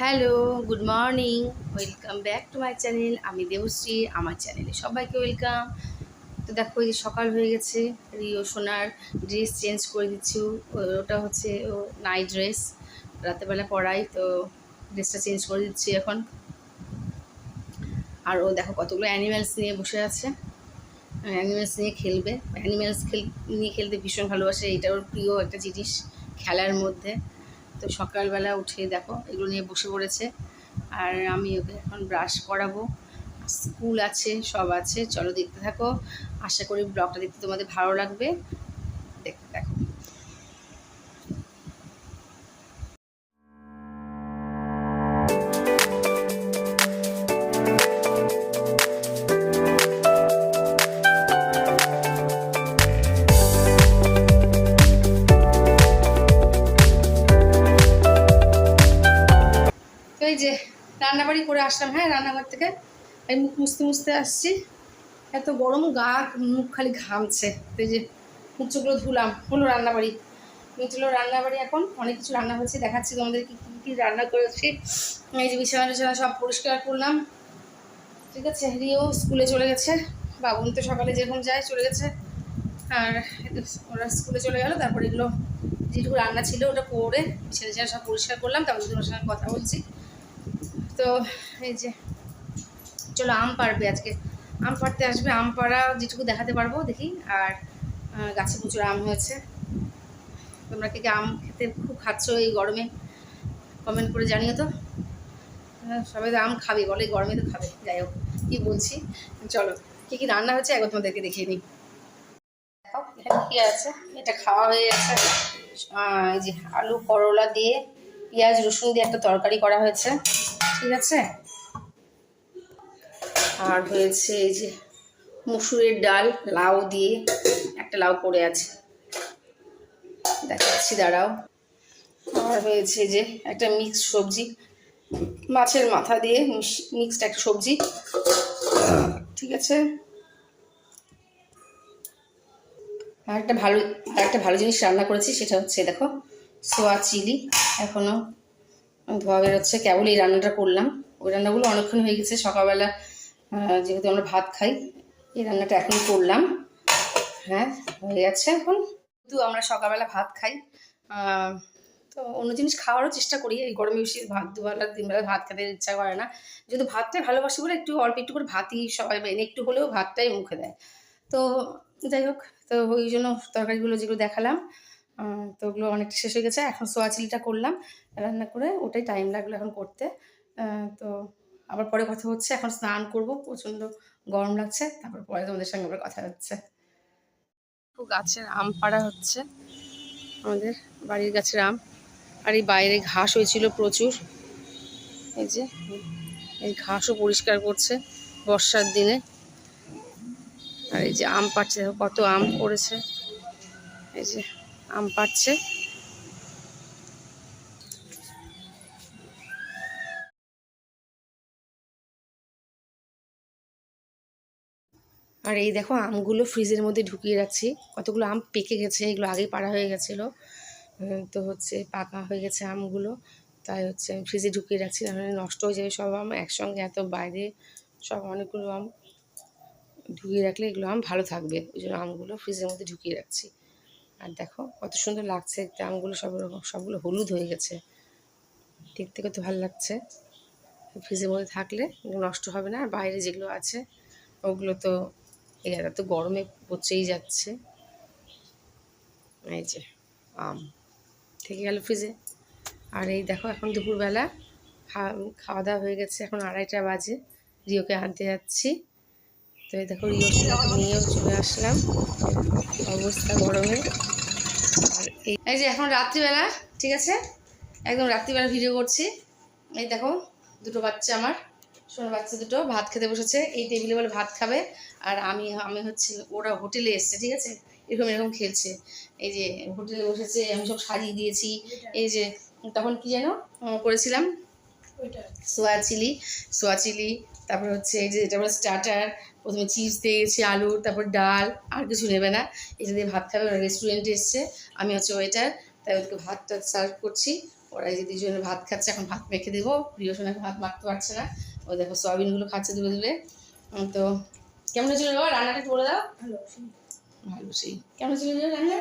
Hello, good morning. Welcome back to my channel. আমি দেবশ্রী, আমার চ্যানেলে সবাইকে ওয়েলকাম। তো দেখো, এই সকাল হয়ে গেছে। রিও সোনার ড্রেস চেঞ্জ করে দিচ্ছি। ওটা হচ্ছে ও নাইট ড্রেস। রাতেরবেলা পরাই, তো ড্রেসটা চেঞ্জ করে দিচ্ছি এখন। আর ও দেখো, কতগুলো অ্যানিম্যালস নিয়ে বসে আছে। অ্যানিম্যালস নিয়ে খেলবে। অ্যানিম্যালস খেল, নিয়ে খেলতে ভীষণ ভালোবাসে। এটা ওর প্রিয় একটা জিনিস খেলার মধ্যে। তো সকালবেলা উঠে দেখো, এগুলো নিয়ে বসে পড়েছে। আর আমি ওকে এখন ব্রাশ করাবো। স্কুল আছে, সব আছে, চলো দেখতে থাকো। আশা করি ব্লগটা দেখতে তোমাদের ভালো লাগবে। দেখতে থাকো এই যে রান্নাবাড়ি করে আসলাম হ্যাঁ রান্নাঘর থেকে। এই মুখ মুছতে মুছতে আসছি। এত গরম, গা মুখ খালি ঘামছে। এই যে মুখ চোখগুলো ধুলাম, হলো রান্নাবাড়ি। মিটলো রান্নাবাড়ি এখন, অনেক কিছু রান্না হয়েছে, দেখাচ্ছি তোমাদের কি, কী কী রান্না করেছি। এই যে বিছানা টিছানা সব পরিষ্কার করলাম। ঠিক আছে, রিও স্কুলে চলে গেছে। বাবুন তো সকালে যেরকম যায় চলে গেছে। আর ওরা স্কুলে চলে গেল, তারপর এগুলো যেটুকু রান্না ছিল ওটা করে ছেলে ছেলে সব পরিষ্কার করলাম। তারপর তোমার সঙ্গে কথা বলছি। তো এই যে, চলো আম পারবে আজকে। আম পাড়তে আসবে, আম পাড়া যেটুকু দেখাতে পারব, দেখি। আর গাছে প্রচুর আম হয়েছে। তোমরা কে আম খেতে খুব খাচ্ছ এই গরমে কমেন্ট করে জানিও তো। সবাই তো আম খাবে, বলে গরমে তো খাবে। যাই হোক, কী বলছি? চলো, কী কী রান্না হচ্ছে একবার তোমাদেরকে দেখিয়ে নিই। কী আছে? এটা খাওয়া হয়ে গেছে। এই যে আলু, করলা দিয়ে, পেঁয়াজ, রসুন দিয়ে একটা তরকারি করা হয়েছে। ঠিক আছে? আর হয়েছে এই যে মুসুরের ডাল, লাউ দিয়ে একটা লাউ পড়ে আছে। দেখাচ্ছি, দাঁড়াও। আর হয়েছে যে একটা মিক্স সবজি, মাছের মাথা দিয়ে মিক্সড একটা সবজি। ঠিক আছে? আর একটা ভালো, আর একটা ভালো জিনিস রান্না করেছি, সেটা হচ্ছে, দেখো, সোয়া চিলি এখনও ধোয়া বেরোচ্ছে কেবল এই রান্নাটা করলাম। ওই রান্নাগুলো অনেকক্ষণ হয়ে গেছে, সকালবেলা যেহেতু আমরা ভাত খাই, এই রান্নাটা এখন করলাম। হ্যাঁ হয়ে গেছে এখন। কিন্তু আমরা সকালবেলা ভাত খাই তো অন্য জিনিস খাওয়ারও চেষ্টা করি। এই গরমে বেশি ভাত দুবেলা, তিনবেলা ভাত খেতে ইচ্ছা করে না। যেহেতু ভাতটাই ভালোবাসি বলে একটু অল্প একটু করে ভাতই সবাই এনে একটু হলেও ভাতটাই মুখে দেয়। তো যাই হোক, তো ওই জন্য তরকারিগুলো যেগুলো দেখালাম। তো ওগুলো অনেকটা শেষ হয়ে গেছে। এখন সোয়া চিলিটা করলাম, রান্না করে ওটাই টাইম লাগল এখন করতে। তো আবার পরে কথা হচ্ছে। এখন স্নান করব, প্রচণ্ড গরম লাগছে। তারপর পরে তোমাদের সঙ্গে আবার কথা হচ্ছে। গাছের আম পাড়া হচ্ছে। আমাদের বাড়ির গাছের আম। আর এই বাইরে ঘাস হয়েছিল প্রচুর। এই যে, এই ঘাসও পরিষ্কার করছে বর্ষার দিনে। আর এই যে আম পাচ্ছে কত আম পড়েছে। এই যে আম পাচ্ছে আর এই দেখো আমগুলো ফ্রিজের মধ্যে ঢুকিয়ে রাখছি। কতগুলো আম পেকে গেছে, এগুলো আগেই পাড়া হয়ে গেছিল। তো হচ্ছে পাকা হয়ে গেছে আমগুলো। তাই হচ্ছে আমি ফ্রিজে ঢুকিয়ে রাখছি নাহলে নষ্ট হয়ে যাবে সব আম একসঙ্গে, এত বাইরে সব অনেকগুলো আম ঢুকিয়ে রাখলে এগুলো আম ভালো থাকবে। ওই জন্য আমগুলো ফ্রিজের মধ্যে ঢুকিয়ে রাখছি। আর দেখো, কত সুন্দর লাগছে আমগুলো সব সবগুলো হলুদ হয়ে গেছে। দেখতে কত ভালো লাগছে। ফ্রিজের মধ্যে থাকলে নষ্ট হবে না, আর বাইরে যেগুলো আছে, ওগুলো তো, এই এত গরমে পচেই যাচ্ছে। এই যে, আম থেকে গেল ফ্রিজে। আর এই দেখো, এখন দুপুরবেলা খাওয়া দাওয়া হয়ে গেছে, এখন আড়াইটা বাজে। রিওকে আনতে যাচ্ছি। তো এই দেখো রিও নিয়েও চলে আসলাম। অবস্থা গরমে। আর এই এই যে এখন রাত্রিবেলা ঠিক আছে? একদম রাত্রিবেলা ভিডিও করছি। এই দেখো দুটো বাচ্চা আমার। সোনার বাচ্চা দুটো ভাত খেতে বসেছে। এই টেবিলে বলে ভাত খাবে। আর আমি আমি হচ্ছে ওরা হোটেলে এসছে ঠিক আছে? এরকম এরকম খেলছে। এই যে হোটেলে বসেছে আমি সব সাজিয়ে দিয়েছি। এই যে তখন কি যেন করেছিলাম? সোয়া চিলি সোয়া চিলি তারপর হচ্ছে এই যে এটা বলে স্টার্টার প্রথমে চিপস দিয়ে গেছি আলু তারপর ডাল আর কিছু নেবে না। এটা দিয়ে ভাত খাবে ওরা রেস্টুরেন্টে এসছে। আমি হচ্ছে ওয়েটার তাই ওদেরকে ভাতটা সার্ভ করছি। ওরা যে দুজনে ভাত খাচ্ছে এখন ভাত মেখে দেবো। প্রিয় সোনাকে ভাত মাখতে পারছে না। ও দেখো সয়াবিনগুলো খাচ্ছে দূরে দূরে তো কেমন হয়েছিল বাবা? রান্নাটা বলে দাও। ভালো ভালো সেই। কেমন ছিল রান্না?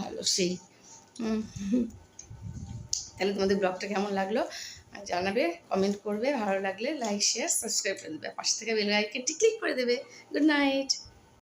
ভালো সেই। তাহলে তোমাদের ব্লগটা কেমন লাগল? জানাবে কমেন্ট করবে, ভালো লাগলে লাইক শেয়ার সাবস্ক্রাইব করে দেবে। পাশে থেকে বেল আইকনটি ক্লিক করে দেবে। Good night